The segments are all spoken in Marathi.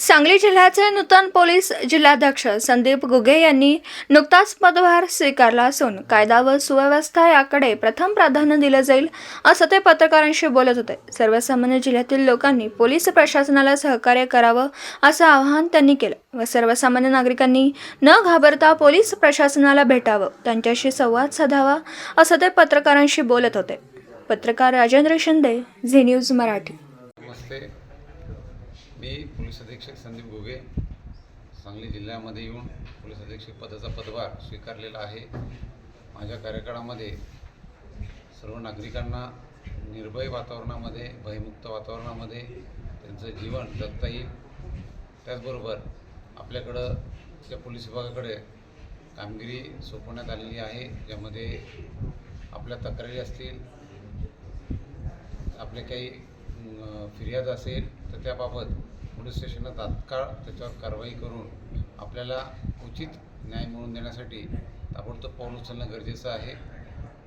सांगली जिल्ह्याचे नूतन पोलीस जिल्हाध्यक्ष संदीप गुगे यांनी नुकताच पदभार स्वीकारला असून कायदा व सुव्यवस्था याकडे प्रथम प्राधान्य दिलं जाईल असं ते पत्रकारांशी बोलत होते. सर्वसामान्य जिल्ह्यातील लोकांनी पोलीस प्रशासनाला सहकार्य करावं असं आवाहन त्यांनी केलं व सर्वसामान्य नागरिकांनी न घाबरता पोलीस प्रशासनाला भेटावं त्यांच्याशी संवाद साधावा असं ते पत्रकारांशी बोलत होते. पत्रकार राजेंद्र शिंदे झी न्यूज मराठी. नमस्ते. मी पोलीस अधीक्षक संदीप घुगे सांगली जिल्ह्यामध्ये येऊन पोलीस अधीक्षक पदाचा पदभार स्वीकारलेला आहे. माझ्या कार्यकाळामध्ये सर्व नागरिकांना निर्भय वातावरणामध्ये भयमुक्त वातावरणामध्ये त्यांचं जीवन जगता येईल. त्याचबरोबर आपल्याकडं त्या पोलीस विभागाकडे कामगिरी सोपवण्यात आलेली आहे ज्यामध्ये आपल्या तक्रारी असतील आपले काही फिर्याद असेल तर त्याबाबत पोलीस स्टेशनला तात्काळ त्याच्यावर कारवाई करून आपल्याला उचित न्याय मिळवून देण्यासाठी ताबडतोब पाऊल उचलणं गरजेचं आहे.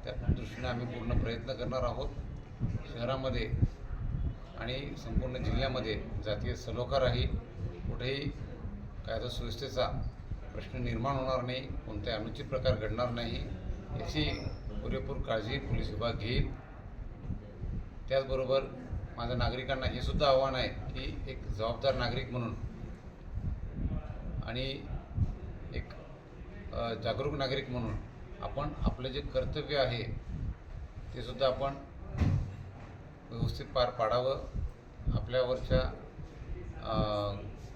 त्या दृष्टीने आम्ही पूर्ण प्रयत्न करणार आहोत. शहरामध्ये आणि संपूर्ण जिल्ह्यामध्ये जातीय सलोखा राहील कुठेही कायदा सुव्यवस्थेचा प्रश्न निर्माण होणार नाही कोणताही अनुचित प्रकार घडणार नाही याची पुरेपूर काळजी पोलीस विभाग घेईल. त्याचबरोबर माझ्या नागरिकांना हे सुद्धा आव्हान आहे की एक जबाबदार नागरिक म्हणून आणि एक जागरूक नागरिक म्हणून आपण आपलं जे कर्तव्य आहे ते सुद्धा आपण व्यवस्थित पार पाडावं आपल्यावरच्या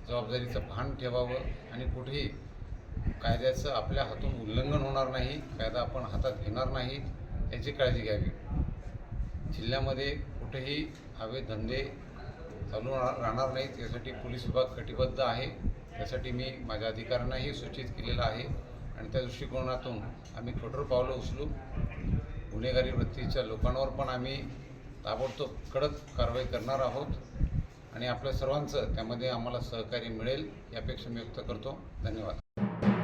जबाबदारीचं भान ठेवावं आणि कुठेही कायद्याचं आपल्या हातून उल्लंघन होणार नाही कायदा आपण हातात घेणार नाही याची काळजी घ्यावी. जिल्ह्यामध्ये कुठेही हवे धंदे चालू राहणार नाहीत यासाठी पोलीस विभाग कटिबद्ध आहे. त्यासाठी मी माझ्या अधिकाऱ्यांनाही सूचित केलेलं आहे आणि त्या दृष्टिकोनातून आम्ही कठोर पावलं उचलू. गुन्हेगारी वृत्तीच्या लोकांवर पण आम्ही ताबडतोब कडक कारवाई करणार आहोत आणि आपल्या सर्वांचं त्यामध्ये आम्हाला सहकार्य मिळेल यापेक्षा मी व्यक्त करतो. धन्यवाद.